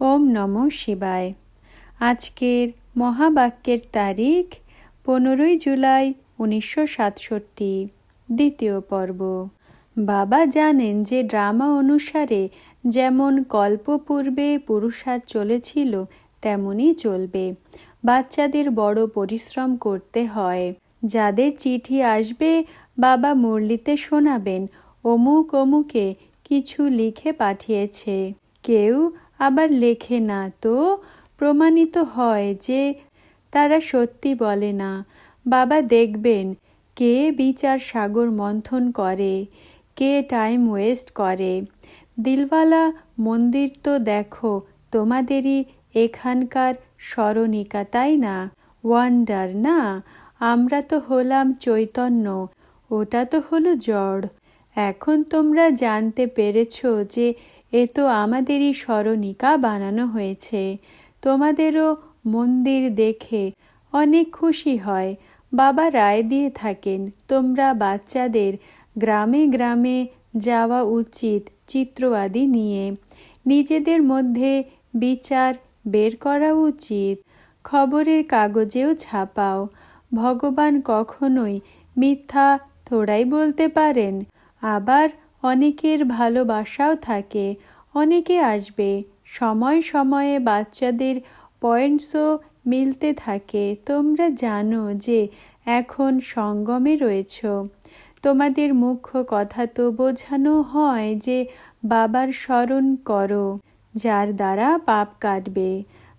ওম নম শিবায়। আজকের মহাবাক্যের তারিখ পনেরোই জুলাই উনিশশো সাতষট্টি, দ্বিতীয় পর্ব। বাবা জানেন যে ড্রামা অনুসারে যেমন কল্প কল্পপূর্বে পুরুষার চলেছিল তেমনই চলবে। বাচ্চাদের বড় পরিশ্রম করতে হয়। যাদের চিঠি আসবে, বাবা মুরলিতে শোনাবেন, অমুক অমুকে কিছু লিখে পাঠিয়েছে। কেউ আবার লেখে না তো প্রমাণিত হয় যে তারা সত্যি বলে না। বাবা দেখবেন কে বিচার সাগর মন্থন করে, কে টাইম ওয়েস্ট করে। দিলওয়ালা, মন্দির তো দেখো, তোমাদেরই এখানকার স্মরণিকা, তাই না? ওয়ান্ডার, না? আমরা তো হলাম চৈতন্য, ওটা তো হলো জড়। এখন তোমরা জানতে পেরেছ যে এ তো আমাদেরই স্মরণিকা বানানো হয়েছে। তোমাদেরও মন্দির দেখে অনেক খুশি হয়। বাবা রায় দিয়ে থাকেন, তোমরা বাচ্চাদের গ্রামে গ্রামে যাওয়া উচিত চিত্রবাদী নিয়ে। নিজেদের মধ্যে বিচার বের করা উচিত। খবরের কাগজেও ছাপাও। ভগবান কখনোই মিথ্যা থোড়াই বলতে পারেন। আবার অনেকের ভালোবাসাও থাকে, অনেকে আসবে। সময় সময়ে বাচ্চাদের পয়েন্টসও মিলতে থাকে। তোমরা জানো যে এখন সঙ্গমে রয়েছ। তোমাদের মুখ্য কথা তো বোঝানো হয় যে বাবার স্মরণ করো, যার দ্বারা পাপ কাটবে।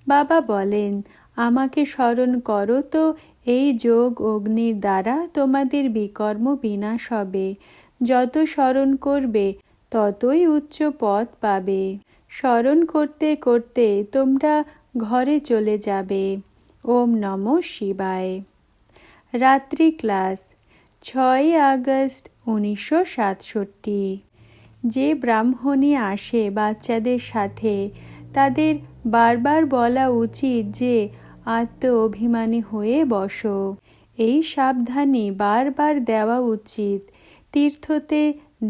বাবা বলেন, আমাকে স্মরণ করো তো, এই যোগ অগ্নির দ্বারা তোমাদের বিকর্ম বিনাশ হবে। যত স্মরণ করবে, ততই উচ্চ পথ পাবে। স্মরণ করতে করতে তোমরা ঘরে চলে যাবে। ওম নম শিবায়। রাত্রি ক্লাস, ছয় আগস্ট উনিশশো সাতষট্টি। যে ব্রাহ্মণী আসে বাচ্চাদের সাথে, তাদের বারবার বলা উচিত যে আত্ম অভিমানী হয়ে বসো। এই সাবধানী বারবার দেওয়া উচিত তীর্থতে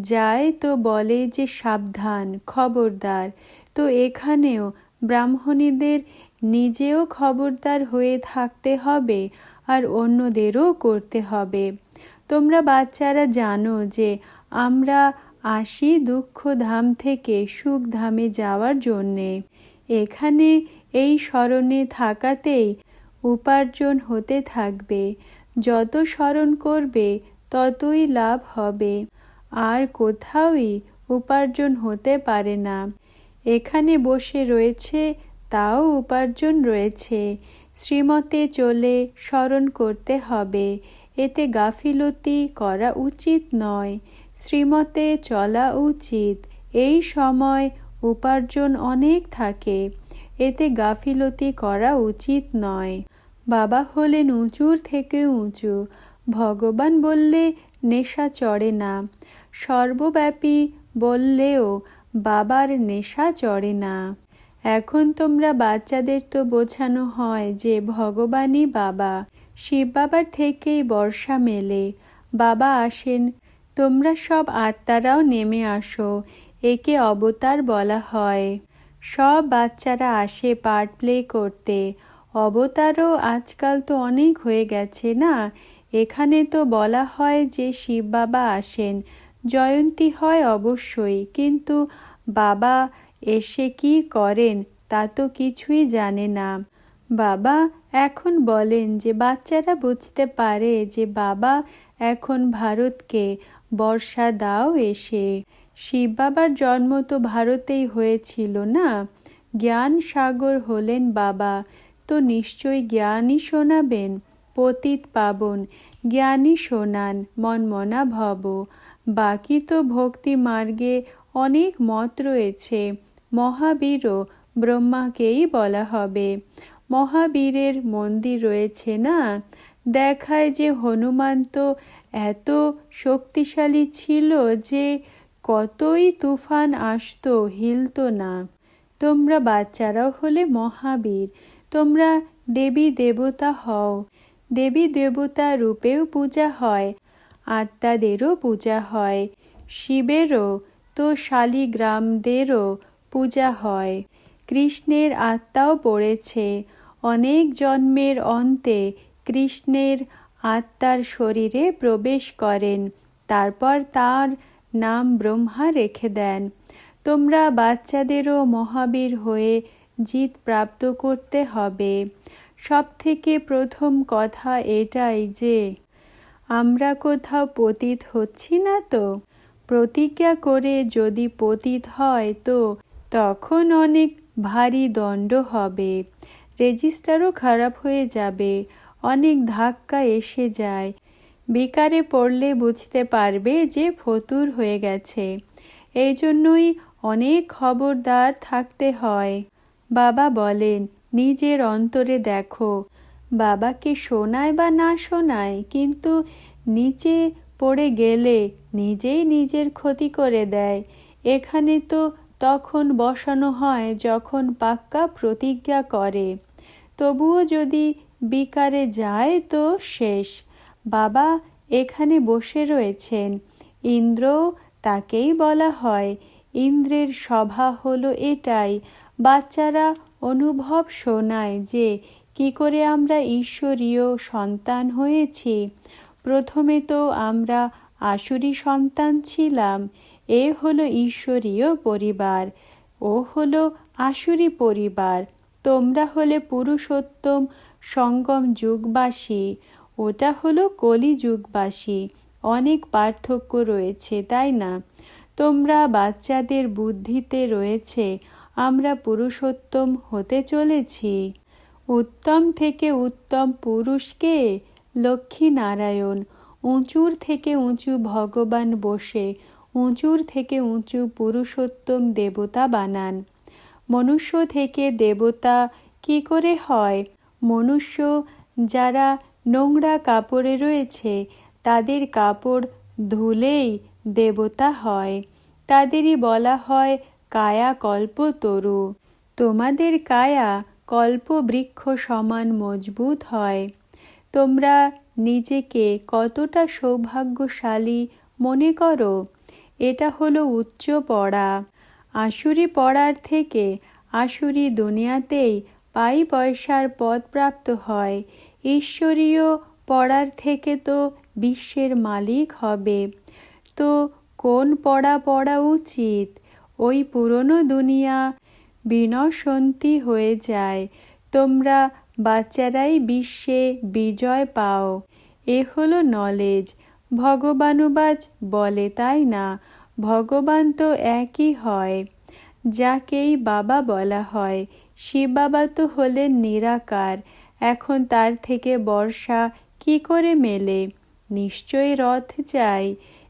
যায় তো বলে যে, সাবধান, খবরদার। তো এখানেও ব্রাহ্মণীদের নিজেও খবরদার হয়ে থাকতে হবে আর অন্যদেরও করতে হবে। তোমরা বাচ্চারা জানো যে, আমরা আসি দুঃখ ধাম থেকে সুখ ধামে যাওয়ার জন্যে। এখানে এই স্মরণে থাকাতেই উপার্জন হতে থাকবে। যত স্মরণ করবে ততই লাভ হবে। আর কোথাওই উপার্জন হতে পারে না। এখানে বসে রয়েছে, তাও উপার্জন রয়েছে। শ্রীমতে চলে স্মরণ করতে হবে। এতে গাফিলতি করা উচিত নয়। শ্রীমতে চলা উচিত। এই সময় উপার্জন অনেক থাকে। এতে গাফিলতি করা উচিত নয়। বাবা হলেন উঁচুর থেকে উঁচু। ভগবান বললে নেশা চড়ে না। সর্বব্যাপী বললেও বাবার নেশা চড়ে না। এখন তোমরা বাচ্চাদের তো বোঝানো হয় যে ভগবানই বাবা। শিব বাবার থেকেই বর্ষা মেলে। বাবা আসেন, তোমরা সব আত্মারাও নেমে আসো। একে অবতার বলা হয়। সব বাচ্চারা আসে পার্ট প্লে করতে। অবতারও আজকাল তো অনেক হয়ে গেছে না? এখানে তো বলা হয় যে শিব বাবা আসেন। জয়ন্তী হয় অবশ্যই, কিন্তু বাবা এসে কি করেন তা তো কিছুই জানে না। বাবা এখন বলেন যে বাচ্চারা বুঝতে পারে যে বাবা এখন ভারতকে বর্ষা দাও এসে। শিব বাবার জন্ম তো ভারতেই হয়েছিল না? জ্ঞান সাগর হলেন বাবা। তো নিশ্চয়ই জ্ঞানই শোনাবেন। পতিত পাবন। জ্ঞানী শোনান মনমনা ভব। বাকি তো ভক্তি মার্গে অনেক মত রয়েছে। মহাবীরও ব্রহ্মাকেই বলা হবে। মহাবীরের মন্দির রয়েছে না? দেখায় যে হনুমান তো এত শক্তিশালী ছিল যে কতই তুফান আসতো, হিলতো না। তোমরা বাচ্চারাও হলে মহাবীর। তোমরা দেবী দেবতা হও। দেবী দেবতা রূপেও পূজা হয়, আত্মাদেরও পূজা হয়, শিবেরও, তো শালিগ্রামদেরও পূজা হয়। কৃষ্ণের আত্মাও পড়েছে, অনেক জন্মের অন্তে কৃষ্ণের আত্মার শরীরে প্রবেশ করেন, তারপর তার নাম ব্রহ্মা রেখে দেন। তোমরা বাচ্চাদেরও মহাবীর হয়ে জিত প্রাপ্ত করতে হবে। সব থেকে প্রথম কথা এটাই যে, আমরা কোথাও পতিত হচ্ছি না তো। প্রতিজ্ঞা করে যদি পতিত হয় তো, তখন অনেক ভারী দণ্ড হবে। রেজিস্টারও খারাপ হয়ে যাবে, অনেক ধাক্কা এসে যায়। বেকারে পড়লে বুঝতে পারবে যে ফতুর হয়ে গেছে। এই জন্যই অনেক খবরদার থাকতে হয়। বাবা বলেন নিজের অন্তরে দেখো, বাবাকে শোনায় বা না শোনায়, কিন্তু নিচে পড়ে গেলে নিজেই নিজের ক্ষতি করে দেয়। এখানে তো তখন বসানো হয় যখন পাক্কা প্রতিজ্ঞা করে। তবুও যদি বিকারে যায় তো শেষ। বাবা এখানে বসে রয়েছেন। ইন্দ্র তাকেই বলা হয়। ইন্দ্রের সভা হলো এটাই, বাচ্চারা অনুভব শোনায় যে, কি করে আমরা ঈশ্বরীয় সন্তান হয়েছি? প্রথমে তো আমরা আসুরি সন্তান ছিলাম, এ হলো ঈশ্বরীয় পরিবার, ও হলো আসুরি পরিবার, তোমরা হলে পুরুষোত্তম সঙ্গম যুগবাসী, ওটা হলো কলি যুগবাসী, অনেক পার্থক্য রয়েছে, তাই না? তোমরা বাচ্চাদের বুদ্ধিতে রয়েছে আমরা পুরুষোত্তম হতে চলেছি। উত্তম থেকে উত্তম পুরুষকে লক্ষ্মী নারায়ণ উঁচুর থেকে উঁচু ভগবান বসে, উঁচুর থেকে উঁচু পুরুষোত্তম দেবতা বানান। মনুষ্য থেকে দেবতা কি করে হয়? মনুষ্য যারা নোংরা কাপড়ে রয়েছে, তাদের কাপড় ধুলেই দেবতা হয়। তাদেরই বলা হয় কায়া কল্প তরু। তোমাদের কায়া কল্প বৃক্ষ সমান মজবুত হয়। তোমরা নিজেকে কতটা সৌভাগ্যশালী মনে করো? এটা হলো উচ্চ পড়া। আসুরি পড়ার থেকে আসুরি দুনিয়াতেই পাই পয়সার পদ প্রাপ্ত হয়। ঈশ্বরীয় পড়ার থেকে তো বিশ্বের মালিক হবে। তো কোন পড়া পড়া উচিত? ওই পুরনো দুনিয়া বিনশন্তি হয়ে যায়। তোমরা বাচ্চারাই বিশ্বে বিজয় পাও। এ হলো নলেজ। ভগবানুবাজ বলে তাই না? ভগবান তো একই হয়, যাকেই বাবা বলা হয়। শিব বাবা তো হলেন নিরাকার। এখন তার থেকে বর্ষা কি করে মেলে? নিশ্চয়ই রথ চাই।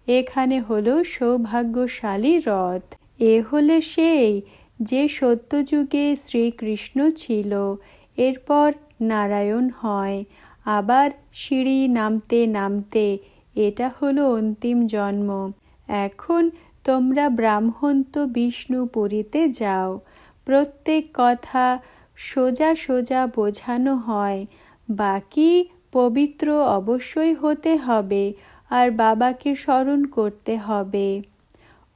এখানে হলো সৌভাগ্যশালী রথ। এ হলে সেই যে সত্যযুগে শ্রীকৃষ্ণ ছিল। এরপর নারায়ণ হয়। আবার সিঁড়ি নামতে নামতে এটা হলো অন্তিম জন্ম। এখন তোমরা ব্রাহ্মণ তো বিষ্ণুপুরীতে যাও। প্রত্যেক কথা সোজা সোজা বোঝানো হয়। বাকি পবিত্র অবশ্যই হতে হবে আর বাবাকে স্মরণ করতে হবে।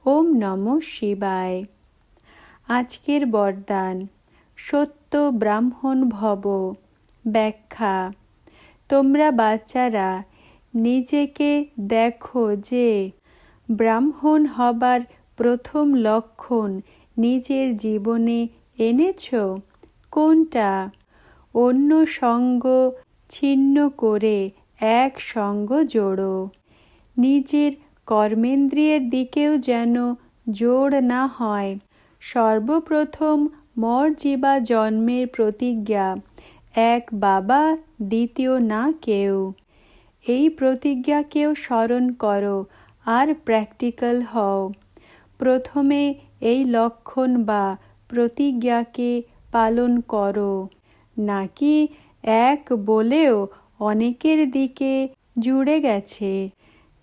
ওম নম শিবায়। আজকের বরদান, সত্য ব্রাহ্মণ ভব, ব্যাখ্যা। তোমরা বাচ্চারা, নিজেকে দেখো যে, ব্রাহ্মণ হবার প্রথম লক্ষণ নিজের জীবনে এনেছ? কোনটা? অন্য সঙ্গ ছিন্ন করে এক সঙ্গ জোড়ো। নিজের কর্মেন্দ্রিয়ের দিকেও যেন জোর না হয়। সর্বপ্রথম মর জীবা জন্মের প্রতিজ্ঞা। এক বাবা, দ্বিতীয় না কেউ। এই প্রতিজ্ঞাকেও স্মরণ করো আর প্র্যাকটিক্যাল হও। প্রথমে এই লক্ষণ বা প্রতিজ্ঞাকে পালন করো। নাকি এক বলেও অনেকের দিকে জুড়ে গেছে।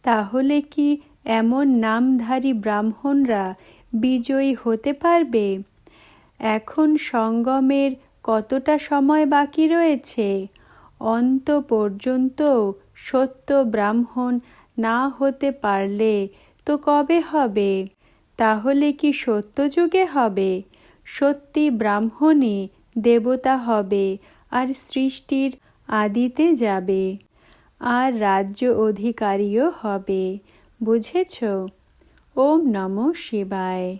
তাহলে কি এমন নামধারী ব্রাহ্মণরা বিজয়ী হতে পারবে? এখন সঙ্গমের কতটা সময় বাকি রয়েছে? অন্ত পর্যন্ত সত্য ব্রাহ্মণ না হতে পারলে তো কবে হবে? তাহলে কি সত্যযুগে হবে? সত্যি ব্রাহ্মণে দেবতা হবে আর সৃষ্টির আদিতে যাবে। আর রাজ্য অধিকারীও হবে। বুঝেছ? ওম নম শিবায়।